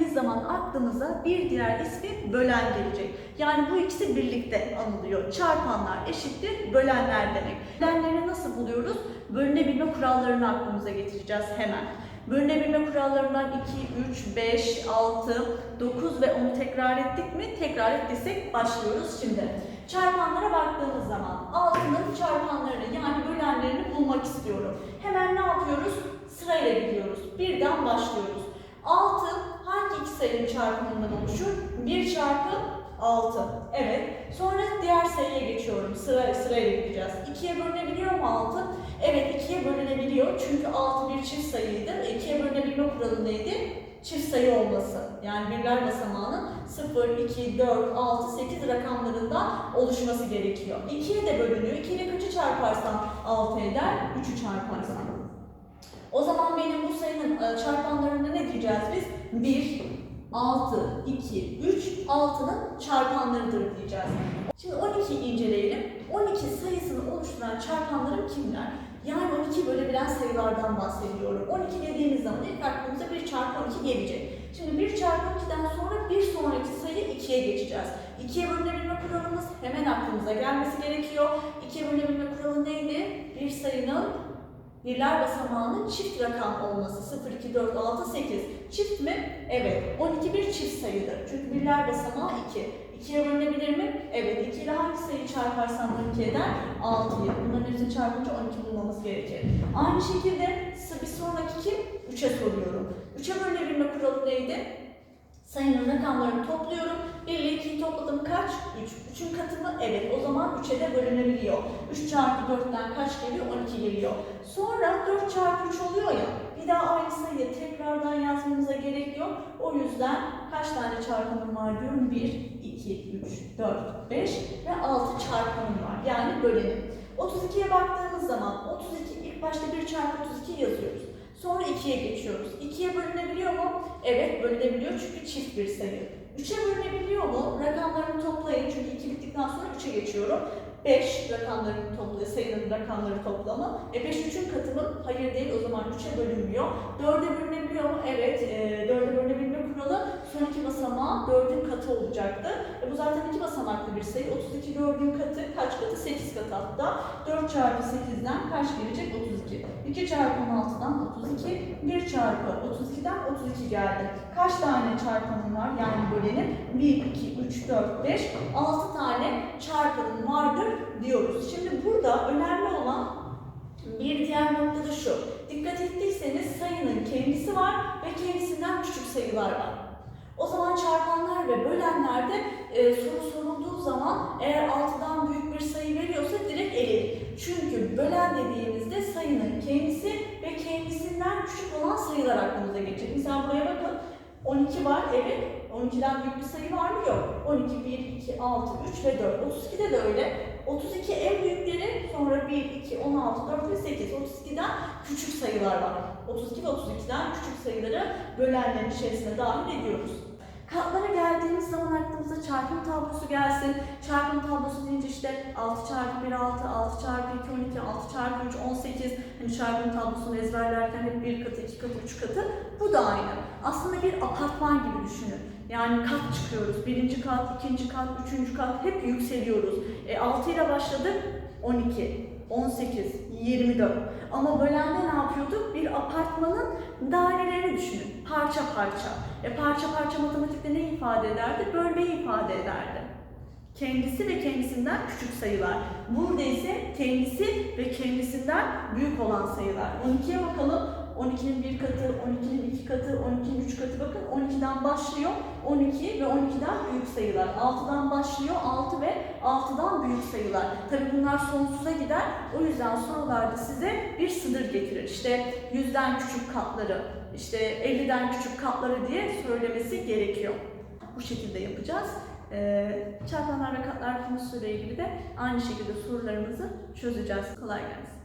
dediğimiz zaman aklımıza bir diğer ismi bölen gelecek. Yani bu ikisi birlikte anılıyor. Çarpanlar eşittir bölenler demek. Bölenleri nasıl buluyoruz? Bölünebilme kurallarını aklımıza getireceğiz hemen. Bölünebilme kurallarından 2, 3, 5, 6, 9 ve 10'u tekrar ettik mi? Tekrar ettiysek başlıyoruz şimdi. Çarpanlara baktığımız zaman altının çarpanlarını yani bölenlerini bulmak istiyorum. Hemen ne yapıyoruz? Sırayla gidiyoruz. Birden başlıyoruz. 6 hangi iki sayının çarpımından oluşur? 1 çarpı 6. Evet. Sonra diğer sayıya geçiyorum. Sıra, sırayla gideceğiz. 2'ye bölünebiliyor mu 6? Evet 2'ye bölünebiliyor. Çünkü 6 bir çift sayıydı. 2'ye bölünebilme kuralı neydi? Çift sayı olması. Yani birler basamağının 0, 2, 4, 6, 8 rakamlarından oluşması gerekiyor. 2'ye de bölünüyor. 2 ile kaçı çarparsam 6 eder? 3'ü çarparsam. O zaman benim bu sayının e, çarpanlarında ne diyeceğiz biz? 1, 6, 2, 3, 6'nın çarpanlarıdır diyeceğiz. Şimdi 12'yi inceleyelim. 12 sayısını oluşturan çarpanlarım kimler? Yani 12 bölebilen sayılardan bahsediyorum. 12 dediğimiz zaman ilk aklımıza 1 çarpı 12 gelecek. Şimdi 1 çarpı 2'den sonra bir sonraki sayı 2'ye geçeceğiz. 2'ye bölünebilme kuralımız hemen aklımıza gelmesi gerekiyor. 2'ye bölünebilme kuralı neydi? Bir sayının birler basamağının çift rakam olması 0, 2, 4, 6, 8. Çift mi? Evet. 12 bir çift sayıdır. Çünkü birler basamağı 2. 2'ye bölünebilir mi? Evet. 2 ile hangi sayıyı çarparsam 12 eder? 6'yı. Bunların hepsini çarpınca 12 bulmamız gerekir. Aynı şekilde bir sonraki kim? 3'e soruyorum. 3'e bölünebilme kuralı neydi? Sayının rakamlarını topluyorum. 1 ile 2'yi topladım kaç? 3. 3'ün katı mı? Evet. O zaman 3'e de bölünebiliyor. 3 çarpı 4'ten kaç geliyor? 12 geliyor. Sonra 4 çarpı 3 oluyor ya. Bir daha aynı sayıyı tekrardan yazmamıza gerek yok. O yüzden kaç tane çarpanım var diyorum? 1, 2, 3, 4, 5 ve 6 çarpanım var. Yani bölenim. 32'ye baktığımız zaman 32 ilk başta 1 çarpı 32 yazıyoruz. Sonra 2'ye geçiyoruz. 2'ye bölünebiliyor mu? Evet bölünebiliyor çünkü çift bir sayı. 3'e bölünebiliyor mu? Rakamlarını toplayın çünkü 2 bittikten sonra 3'e geçiyorum. 5 rakamlarını toplayın, sayının rakamları toplamı. E 5 3'ün katı? Hayır değil o zaman 3'e bölünmüyor. 4'e bölünebiliyor mu? Evet. E, 4'e bölünebilme kuralı son iki basamağı 4'ün katı olacaktı. E, bu zaten iki basamaklı bir sayı. 32 4'ün katı kaç katı? 8 katı hatta. 4 çarpı 8'den kaç gelecek? 32. 2 çarpı 16'dan 32. 1 çarpı 32'den 32 geldi. Kaç tane çarpanım var? Yani bölenim 1, 2, 3, 4, 5, 6 tane çarpanım vardır diyoruz. Şimdi burada önemli olan bir diğer nokta da şu. Dikkat ettiyseniz sayının kendisi var ve kendisinden küçük sayılar var. O zaman çarpanlar ve bölenlerde e, soru sorulduğu zaman eğer 6'dan büyük bir sayı veriyorsa direkt eledik. Çünkü bölen dediğimizde sayının kendisi ve kendisinden küçük olan sayılar aklımıza geçecek. Mesela buraya bakın. 12 var, evet. 12'den büyük bir sayı var mı? Yok. 12, 1, 2, 6, 3 ve 4. 32'de de öyle. 32 en büyükleri, sonra 1, 2, 16, 4 ve 8. 32'den küçük sayılar var. 32 ve 32'den küçük sayıları bölenlerin içerisine dahil ediyoruz. Katlara geldiğimiz zaman aklımıza çarpım tablosu gelsin. Çarpım tablosu deyince işte 6 çarpı 1 6, 6 çarpı 2 12, 6 çarpı 3 18. Hani çarpım tablosunu ezberlerken hep 1 katı, 2 katı, 3 katı. Bu da aynı. Aslında bir apartman gibi düşünün. Yani kat çıkıyoruz. Birinci kat, ikinci kat, üçüncü kat hep yükseliyoruz. E, 6 ile başladık 12, 18, 24. Ama bölende ne yapıyorduk? Bir apartmanın dairelerini düşünün. Parça parça. E parça parça matematikte ne ifade ederdi? Bölmeyi ifade ederdi. Kendisi ve kendisinden küçük sayılar. Burada ise kendisi ve kendisinden büyük olan sayılar. 12'ye bakalım. 12'nin bir katı, 12'nin 6'dan başlıyor 12 ve 12'den büyük sayılar. 6'dan başlıyor 6 ve 6'dan büyük sayılar. Tabi bunlar sonsuza gider. O yüzden sorularda size bir sınır getirir. İşte 100'den küçük katları, işte 50'den küçük katları diye söylemesi gerekiyor. Bu şekilde yapacağız. Ee, çarpanlar ve katlar konusuyla ilgili de aynı şekilde sorularımızı çözeceğiz. Kolay gelsin.